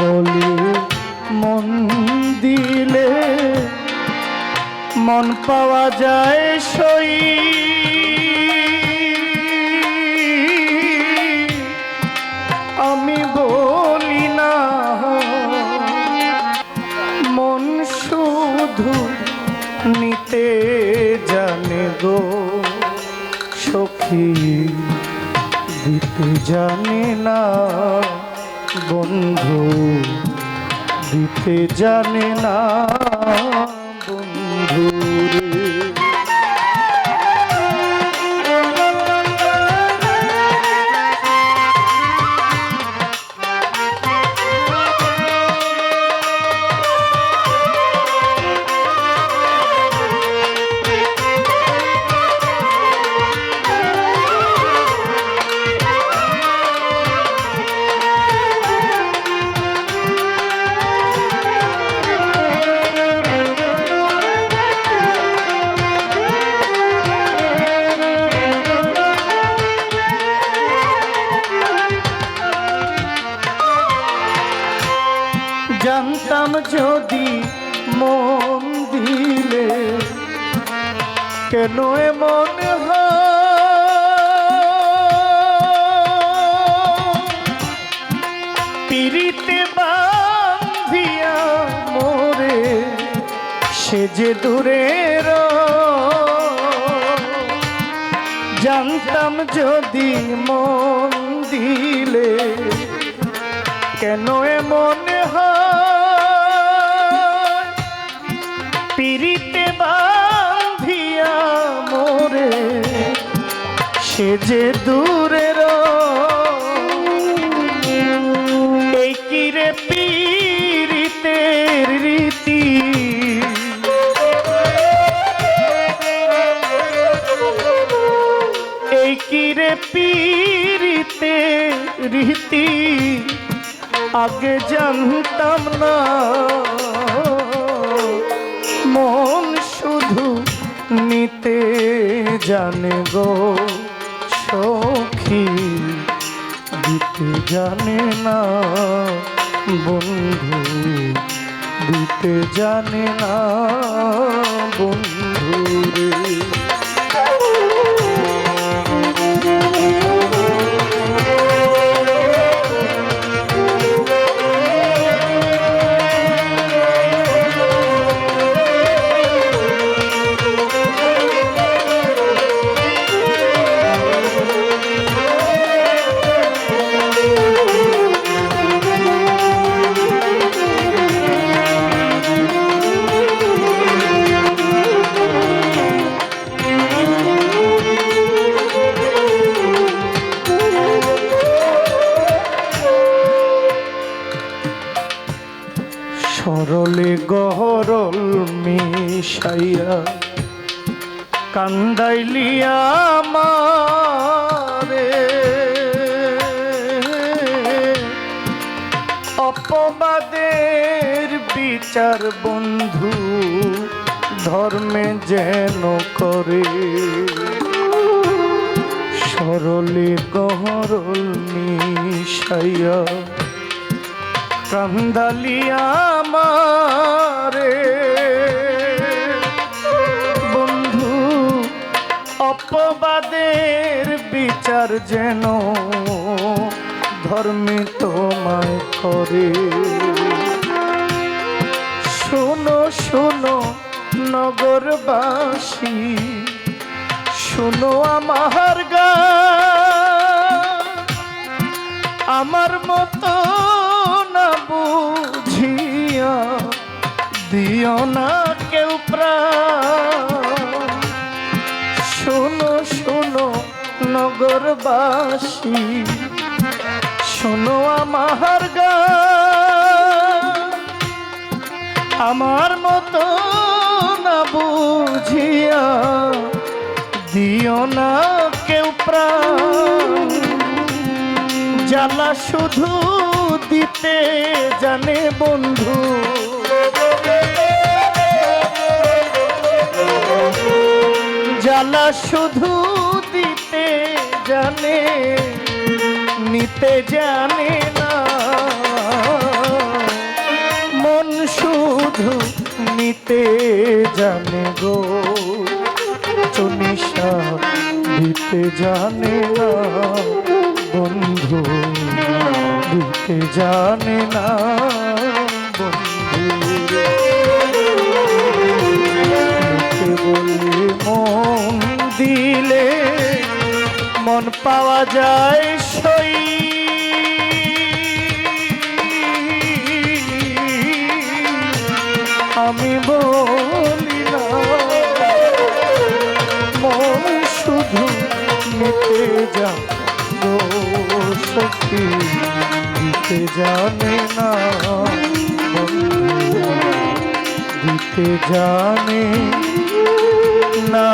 বলি, মন দিলে মন পাওয়া যায় সই। আমি বলি না, মন শুধু নিতে জানে গো, সখী দিতে জানে না। বন্ধু দিতে জানে না বন্ধু রে যদি মন দিলে, কেন এমন পিরিতে বান্ধিয়া মোরে সে যে দূরের জানতাম যদি মন দিলে, কেন এমন সে যে দূরের। এই কিরে রীতি? এই কিরে পীড়িতে রীতি? আগে জানতাম না। মন শুধু নিতে জানে গো। সখী দিতে জানে না বন্ধু দিতে জানে না বন্ধু রে। গহরল মিশাইয়া কান্দাইলিয়া মারে অপবাদের বিচার বন্ধু ধর্মে যেন করে। সরলে গহরল মিশাইয়া কান্দালিয়া মারে। বন্ধু, অপবাদের বিচার যেন ধর্মে তোমায় করে। শোনো শোনো, নগরবাসী, শোনো আমার গা। আমার মতো দিও না কেউ শোনো শোনো, নগরবাসী। শোনো আমার গা আমার মতো না বুঝিয়া দিও না কেউ জ্বালা শুধু দিতে জানে বন্ধু। জ্বালা শুধু দিতে জানে, নিতে জানে না। মন শুধু নিতে জানে গো চনিশা দিতে জানে না। বন্ধু, দিতে জানে না। বন্ধু মন পাওয়া যায় সই। আমি বলি না, মন শুধু নিতে যা সখী দিতে জানে না। জানে না।